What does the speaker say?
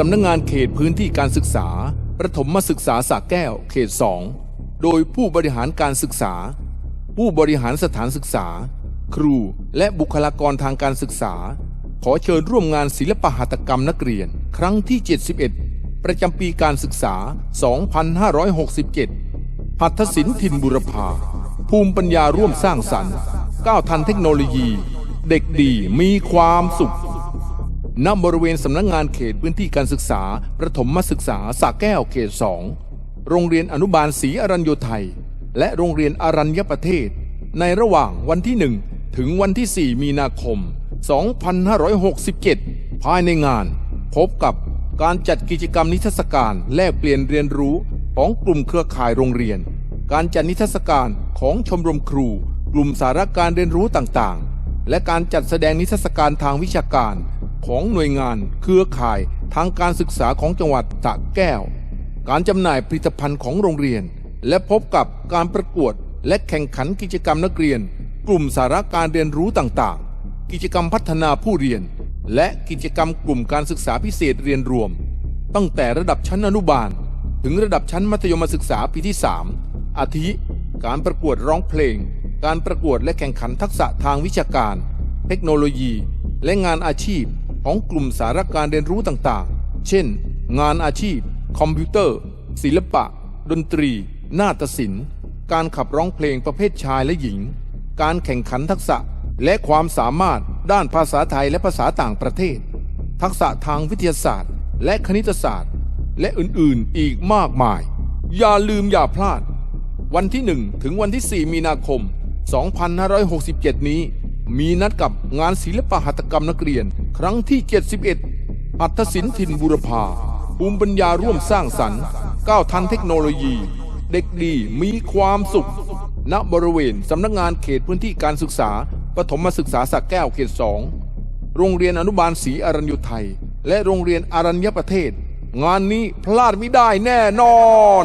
สำนักงงานเขตพื้นที่การศึกษา ประถมศึกษาสระแก้ว เขต 2 โดยผู้บริหารการศึกษา ผู้บริหารสถานศึกษา ครูและบุคลากรทางการศึกษา ขอเชิญร่วมงานศิลปหัตถกรรมนักเรียน ครั้งที่ 71 ประจำปีการศึกษา 2567 หัตถศิลป์ถิ่นบุรพา ภูมิปัญญาร่วมสร้างสรรค์ก้าวทันเทคโนโลยี เด็กดีมีความสุข ณบริเวณสำนักงงานเขตพื้นที่การศึกษา ประถมศึกษาสระแก้วเขต2โรงเรียนอนุบาลศรีอรัญโยไทย และโรงเรียนอรัญญประเทศ ในระหว่างวันที่ 1 ถึงวันที่ 4 มีนาคม 2567 ภายในงาน พบกับการจัดกิจกรรมนิทรรศการแลกเปลี่ยนเรียนรู้ของกลุ่มเครือข่ายโรงเรียน การจัดนิทรรศการของชมรมครู กลุ่มสาระการเรียนรู้ต่างๆ และการจัดแสดงนิทรรศการทางวิชาการ ของหน่วยงาน เครือข่ายทางการศึกษาของจังหวัดสระแก้ว การจำหน่ายผลิตภัณฑ์ของโรงเรียน และพบกับการประกวดและแข่งขันกิจกรรมนักเรียน กลุ่มสาระการเรียนรู้ต่างๆ กิจกรรมพัฒนาผู้เรียน และกิจกรรมกลุ่มการศึกษาพิเศษเรียนรวม ตั้งแต่ระดับชั้นอนุบาล ถึงระดับชั้นมัธยมศึกษาปีที่ 3 อาทิ การประกวดร้องเพลง การประกวดและแข่งขันทักษะทางวิชาการ เทคโนโลยี และงานอาชีพ ของกลุ่มสาระการเรียนรู้ต่างๆ เช่น งานอาชีพ คอมพิวเตอร์ ศิลปะ ดนตรี นาฏศิลป์ การขับร้องเพลงประเภทชายและหญิง การแข่งขันทักษะและความสามารถด้านภาษาไทยและภาษาต่างประเทศ ทักษะทางวิทยาศาสตร์ และคณิตศาสตร์ และอื่นๆอีกมากมาย อย่าลืมอย่าพลาด วันที่ 1 ถึงวันที่ 4 มีนาคม 2567 นี้ มีนัดกับงานศิลปหัตถกรรมนักเรียน ครั้งที่ 71 อัตศิลป์ถิ่นบุรพาภูมิปัญญาร่วมสร้างสรรค์ก้าวทันเทคโนโลยี เด็กดีมีความสุข ณบริเวณสำนักงานเขตพื้นที่การศึกษาปฐมศึกษาสักแก้วเขต2โรงเรียนอนุบาลศรีอรัญญุไทย และโรงเรียนอรัญญประเทศ งานนี้พลาดไม่ได้แน่นอน